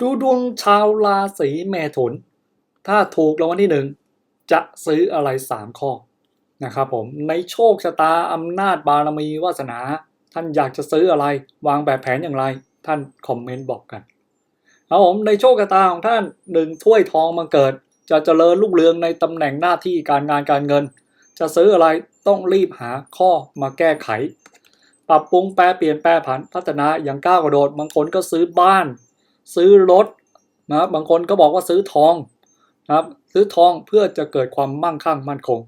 ดูดวงชาวราศีเมถุน ถ้าถูกรางวัลที่หนึ่งจะซื้ออะไรสามข้อนะครับผมในโชคชะตาอำนาจบารมีวาสนา ท่านอยากจะซื้ออะไร วางแบบแผนอย่างไร ท่านคอมเมนต์บอกกันครับผมในโชคชะตาของท่านหนึ่งถ้วยทองมาเกิด จะเจริญรุ่งเรืองในตำแหน่งหน้าที่การงานการเงิน จะซื้ออะไรต้องรีบหาข้อมาแก้ไข ปรับปรุงแปรเปลี่ยนแปรผันพัฒนาอย่างก้าวกระโดดบางคนก็ซื้อบ้าน ซื้อรถนะครับบางคนก็บอกว่าซื้อทองนะครับซื้อทองเพื่อจะเกิดความมั่งคั่งมั่นคง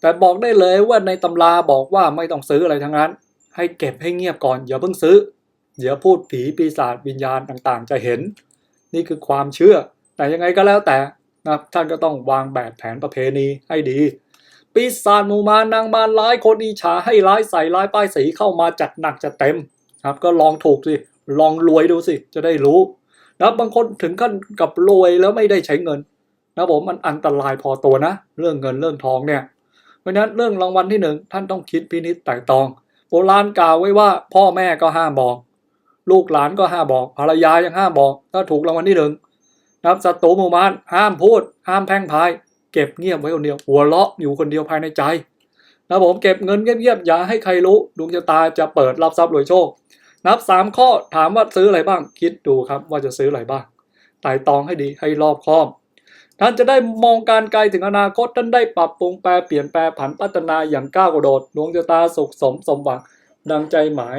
แต่บอกได้เลยว่าในตำราบอกว่าไม่ต้องซื้ออะไรทั้งนั้น ให้เก็บให้เงียบก่อนอย่าเพิ่งซื้อ เดี๋ยวพูดผีปีศาจวิญญาณต่างๆ จะเห็น นี่คือความเชื่อ แต่ยังไงก็แล้วแต่นะครับท่านก็ต้องวางแบบแผนประเพณีให้ดี ปีศาจมูมานางมารร้ายคนอิจฉาให้ร้ายใส่ร้ายป้ายสีเข้ามาจัดหนักจัดเต็มครับก็ลองถูกสิ ลองรวยดูสิ จะได้รู้นะบางคนถึงขั้นกับรวยแล้วไม่ได้ใช้เงินนะผมมันอันตรายพอตัวนะ เรื่องเงินเรื่องทองเนี่ย เพราะฉะนั้นเรื่องรางวัลที่หนึ่งท่านต้องคิดพินิจไต่ตองโบราณกล่าวไว้ว่า พ่อแม่ก็ห้ามบอก ลูกหลานก็ห้ามบอกภรรยายังห้ามบอก ถ้าถูกรางวัลที่หนึ่งนะครับศัตรูมูมารห้ามพูด ห้ามแพ่งพาย เก็บเงียบไว้คนเดียว หัวเราะอยู่คนเดียวภายในใจนะผมเก็บเงินเงียบๆอย่าให้ใครรู้ดวงชะตาจะเปิดรับทรัพย์รวยโชค นับสามข้อถามว่าซื้ออะไรบ้าง คิดดูครับว่าจะซื้ออะไรบ้างไต่ตองให้ดีให้รอบคอบ ท่านจะได้มองการไกลถึงอนาคตท่านได้ปรับปรุงแปรเปลี่ยนแปรผันพัฒนาอย่างก้าวกระโดดดวงชะตาสุขสมสมหวังดังใจหมาย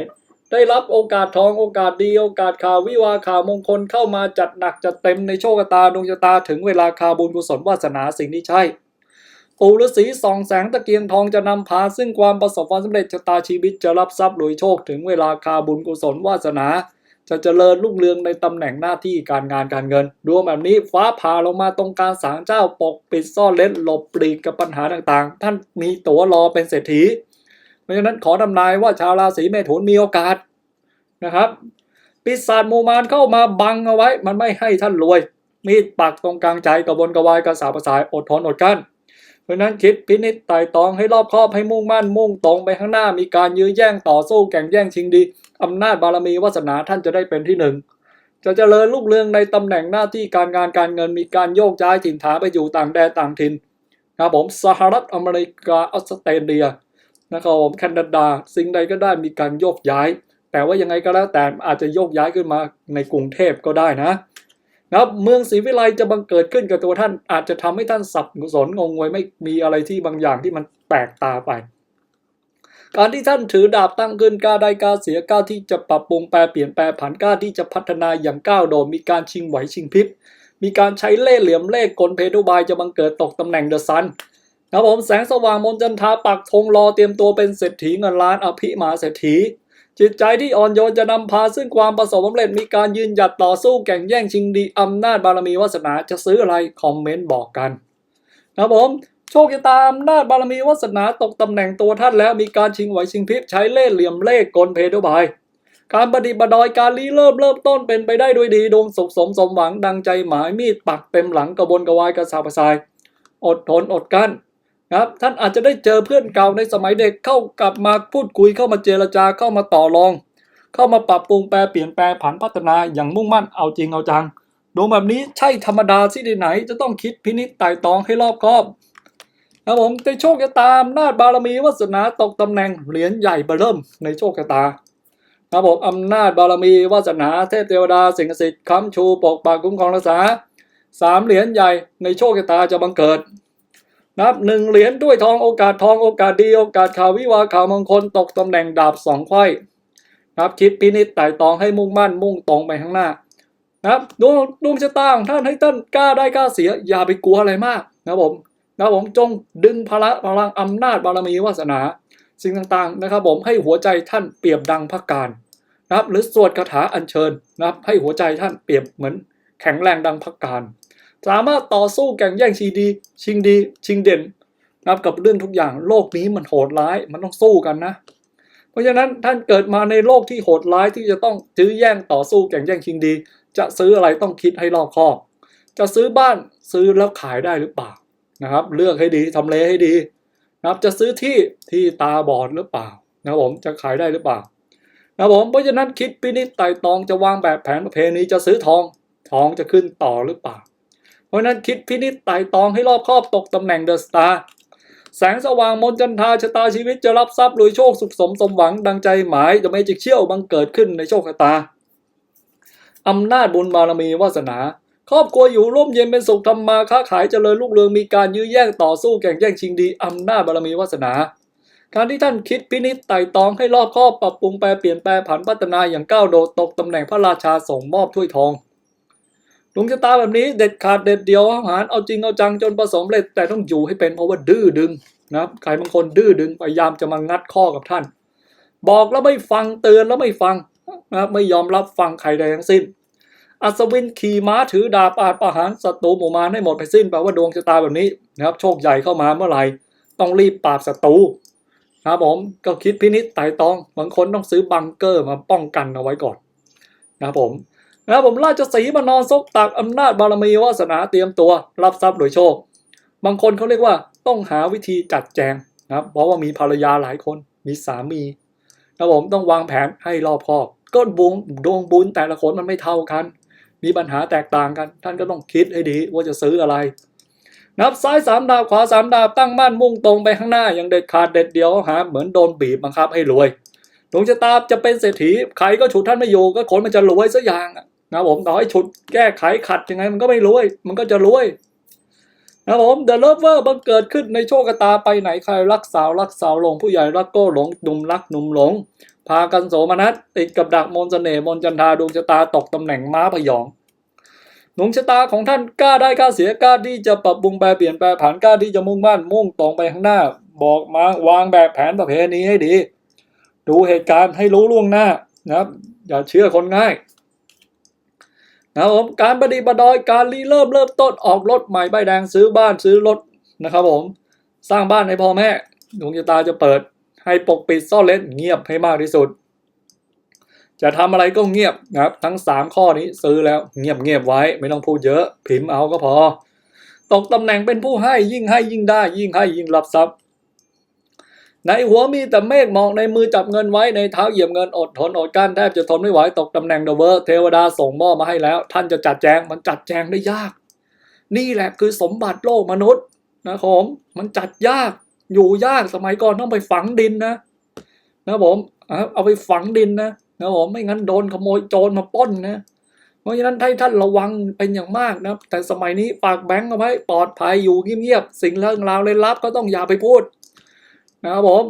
ได้รับโอกาสทองโอกาสดีโอกาสข่าววิวาข่าวมงคลเข้ามาจัดหนักจัดเต็มในโชคชะตาดวงชะตาถึงเวลาคาบุญกุศลวาสนาสิ่งที่ใช่ ปู่ฤาษีส่องแสงตะเกียงทองจะนำพาซึ่งความประสบความสำเร็จชะตาชีวิตจะรับทรัพย์รวยโชคถึงเวลาคาบุญกุศลวาสนา จะเจริญรุ่งเรืองในตำแหน่งหน้าที่การงานการเงินดวงแบบนี้ฟ้าผ่าลงมาตรงกลางสางเจ้าปกปิดซ่อนเล้นหลบปลีกกับปัญหาต่างๆ ท่านมีตั๋วรอเป็นเศรษฐี เพราะฉะนั้นขอทำนายว่าชาวราศีเมถุนมีโอกาสนะครับปีศาจมูมารเข้ามาบังเอาไว้ มันไม่ให้ท่านรวย มีดปักตรงกลางใจกระวนกระวายกระสาบกระสายอดทนอดกั้น เพราะนั้นคิดพินิจไต่ตองให้รอบคอบให้มุ่งมั่นมุ่งตรงไปข้างหน้ามีการยื้อแย่งต่อสู้แข่งแย่งชิงดีอำนาจบารมีวาสนาท่านจะได้เป็นที่หนึ่งจะเจริญรุ่งเรืองในตำแหน่งหน้าที่การงานการเงินมีการโยกย้ายถิ่นฐานไปอยู่ต่างแดนต่างถิ่นครับผมสหรัฐอเมริกาออสเตรเลียนะครับผมแคนาดาสิ่งใดก็ได้มีการโยกย้าย แต่ว่ายังไงก็แล้วแต่อาจจะโยกย้ายขึ้นมาในกรุงเทพก็ได้นะ นะครับเมืองศรีวิไลจะบังเกิดขึ้นกับตัวท่าน อาจจะทำให้ท่านสับสนงงงวยไม่มีอะไรที่บางอย่างที่มันแปลกตาไป การที่ท่านถือดาบตั้งขึ้นกล้าได้กล้าเสียกล้าที่จะปรับปรุงแปรเปลี่ยนแปลผันกล้าที่จะพัฒนาอย่างก้าวโดดมีการชิงไหวชิงพริบมีการใช้เล่ห์เหลี่ยมเล่ห์กลเพทุบายจะบังเกิดตกตำแหน่งเดอะซันนะครับผมแสงสว่างมนจันทาปักธงรอเตรียมตัวเป็นเศรษฐีเงินล้านอภิมหาเศรษฐี จิตใจที่อ่อนโยนจะนำพาซึ่งความประสบความสำเร็จมีการยืนหยัดต่อสู้แข่งแย่งชิงดีอำนาจบารมีวาสนาจะซื้ออะไรคอมเมนต์บอกกันนะผมโชคชะตาอำนาจบารมีวาสนาตกตำแหน่งตัวท่านแล้วมีการชิงไหวชิงพริบใช้เล่ห์เหลี่ยมเล่ห์กลเพทุบาย การปฏิบัติดอยการรีเริ่มเริ่มต้นเป็นไปได้ด้วยดีดวงสุขสมสมหวังดังใจหมายมีดปักเต็มหลังกระบวนกระวายกระสาบกระสาย อดทนอดกั้น ครับท่านอาจจะได้เจอเพื่อนเก่าในสมัยเด็กเข้ากลับมาพูดคุยเข้ามาเจรจาเข้ามาต่อรอง เข้ามาปรับปรุงแปรเปลี่ยนแปลงผันพัฒนาอย่างมุ่งมั่นเอาจริงเอาจังดวงแบบนี้ใช่ธรรมดาที่ไหน จะต้องคิดพินิจไต่ตองให้รอบคอบนะผมในโชคชะตาอำนาจบารมีวาสนาตกตำแหน่งเหรียญใหญ่เบอร์เริ่มในโชคชะตานะผมอำนาจบารมีวาสนาเทพเทวดาสิ่งศักดิ์สิทธิ์ค้ำชูปกปักคุ้มครองรักษาสามเหรียญใหญ่ในโชคชะตาจะบังเกิด นับหนึ่งเหรียญด้วยทองโอกาสทองโอกาสดีโอกาสข่าววิวาข่าวมงคลตกตำแหน่งดาบสองไขว้นะครับคิดพินิจไต่ตองให้มุ่งมั่นมุ่งตรงไปข้างหน้านะครับดวงดวงชะตาของท่านให้ท่านกล้าได้กล้าเสียอย่าไปกลัวอะไรมากนะครับผมนะครับผมจงดึงพละพลังอำนาจบารมีวาสนา สิ่งต่างๆนะครับ ผมให้หัวใจท่านเปรียบดังพระการนะครับหรือสวดคาถาอัญเชิญนะครับให้หัวใจท่านเปรียบเหมือนแข็งแรงดังพระการ สามารถต่อสู้แข่งแย่งชิงดี ชิงดี ชิงเด่นนะครับกับเรื่องทุกอย่างโลกนี้มันโหดร้ายมันต้องสู้กันนะ เพราะฉะนั้นท่านเกิดมาในโลกที่โหดร้ายที่จะต้องซื้อแย่งต่อสู้แข่งแย่งชิงดี จะซื้ออะไรต้องคิดให้รอบคอบ จะซื้อบ้านซื้อแล้วขายได้หรือเปล่านะครับ เลือกให้ดีทำเลให้ดีนะครับจะซื้อที่ที่ตาบอดหรือเปล่านะครับผมจะขายได้หรือเปล่านะครับผมเพราะฉะนั้นคิดพินิจไต่ตองจะวางแบบแผนประเพณีจะซื้อทอง ทองจะขึ้นต่อหรือเปล่า ราะนั้นคิดพินิจไต่ตองให้รอบครอบตกตำแหน่งเดอะสตาร์แสงสว่างมนจันทาชะตาชีวิตจะรับทรัพย์รวยโชคสุขสมสมหวังดังใจหมายจะไม่จิกเชี่ยวบังเกิดขึ้นในโชคชะตาอำนาจบุญบารมีวาสนา ครอบครัวอยู่ร่มเย็นเป็นสุขทำมาค้าขายเจริญรุ่งเรืองมีการยื้อแย่งต่อสู้แข่งแย่งชิงดีอำนาจบารมีวาสนา การที่ท่านคิดพินิจไต่ตองให้รอบครอบปรับปรุงแปลเปลี่ยนแปลผันพัฒนาอย่างก้าวโดดตกตำแหน่งพระราชาส่งมอบถ้วยทอง ดวงชะตาแบบนี้เด็ดขาดเด็ดเดียวอาหารเอาจริงเอาจังจนประสมเร็จแต่ต้องอยู่ให้เป็นเพราะว่าดื้อดึงนะครับใครบางคนดื้อดึงพยายามจะมางัดข้อกับท่าน บอกแล้วไม่ฟังเตือนแล้วไม่ฟังนะครับไม่ยอมรับฟังใครใดทั้งสิ้น อัศวินขี่ม้าถือดาบอาจประหารศัตรูหมู่มารให้หมดไปสิ้นแปลว่าดวงชะตาแบบนี้นะครับโชคใหญ่เข้ามาเมื่อไหร่ต้องรีบปราบศัตรูนะครับผมก็คิดพินิจไต่ตองบางคนต้องซื้อบังเกอร์มาป้องกันเอาไว้ก่อนนะครับผม นะครับผมราชสีมานอนซกตักอำนาจบารมีวาสนาเตรียมตัว รับทรัพย์โดยโชค บางคนเขาเรียกว่าต้องหาวิธีจัดแจงนะครับเพราะว่ามีภรรยาหลายคนมีสามีนะครับผมต้องวางแผนให้รอบคอบ ก็บุญดวงบุญแต่ละคนมันไม่เท่ากัน มีปัญหาแตกต่างกัน ท่านก็ต้องคิดให้ดีว่าจะซื้ออะไร นับซ้ายสามดาบขวาสามดาบตั้งมั่นมุ่งตรงไปข้างหน้าอย่างเด็ดขาดเด็ดเดียวหาเหมือนโดนบีบบังคับให้รวยดวงชะตาจะเป็นเศรษฐีใครก็ฉุดท่านไม่อยู่ก็คนมันจะรวยสักอย่างอะ นะผมต่อให้ฉุดแก้ไขขัดยังไงมันก็ไม่รวย มันก็จะรวยนะผมเดอะเลเวอร์บังเกิดขึ้นในโชคชะตาไปไหนใครรักสาวรักสาวหลงผู้ใหญ่รักก็หลงหนุ่มรักหนุ่มหลง พากันโสมนัสติดกับดักมนต์เสน่ห์มนจันทาดวงชะตาตกตำแหน่งม้าพยองดวงชะตาของท่านกล้าได้กล้าเสียกล้าที่จะปรับปรุงแปลเปลี่ยนแปลผันกล้าที่จะมุ่งมั่นมุ่งตรงไปข้างหน้า บอกมาวางแบบแผนประเพณีให้ดี ดูเหตุการณ์ให้รู้ล่วงหน้านะครับ อย่าเชื่อคนง่าย นะครับผมการประดิประดอยการรีเริ่มเริ่มต้นออกรถใหม่ใบแดงซื้อบ้านซื้อรถนะครับผมสร้างบ้านให้พ่อแม่ดวงชะตาจะเปิด ให้ปกปิดซ่อนเล่นเงียบให้มากที่สุด จะทำอะไรก็เงียบนะครับ ทั้ง 3 ข้อนี้ซื้อแล้วเงียบเงียบไว้ไม่ต้องพูดเยอะ พิมพ์เอาก็พอ ตกตำแหน่งเป็นผู้ให้ยิ่งให้ยิ่งได้ยิ่งให้ยิ่งรับทรัพย์ ในหัวมีแต่เมฆหมอกในมือจับเงินไว้ในเท้าเหยียบเงินอดทนอดกั้นแทบจะทนไม่ไหวตกตำแหน่งเดอะเวอร์เทวดาส่งมอบมาให้แล้ว ท่านจะจัดแจงมันจัดแจงได้ยาก นี่แหละคือสมบัติโลกมนุษย์นะผมมันจัดยากอยู่ยากสมัยก่อนต้องไปฝังดินนะนะผมเอาไปฝังดินนะนะผมไม่งั้นโดนขโมยโจรมาป้นนะเพราะฉะนั้นให้ท่านระวังเป็นอย่างมากนะแต่สมัยนี้ฝากแบงก์เอาไว้ปลอดภัยอยู่เงียบๆสิ่งเรื่องราวเลยลับก็ต้องอย่าไปพูด นะครับผม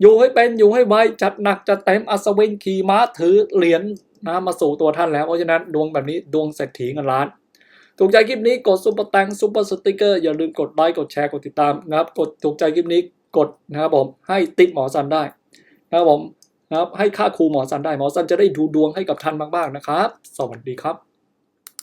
อยู่ให้เป็นอยู่ให้ไวจัดหนักจัดเต็มอัศวินขี่ม้าถือเหรียญนะมาสู่ตัวท่านแล้ว เพราะฉะนั้นดวงแบบนี้ดวงเศรษฐีเงินล้าน ถูกใจคลิปนี้กดซุปเปอร์แตงซุปเปอร์สติกเกอร์อย่าลืมกดไลค์กดแชร์กดติดตามนะครับ กดถูกใจคลิปนี้กดนะครับผมให้ติ๊กหมอซันได้นะครับผมนะครับให้ค่าครูหมอซันได้หมอซันจะได้ดูดวงให้กับท่านบ้างๆนะครับ สวัสดีครับ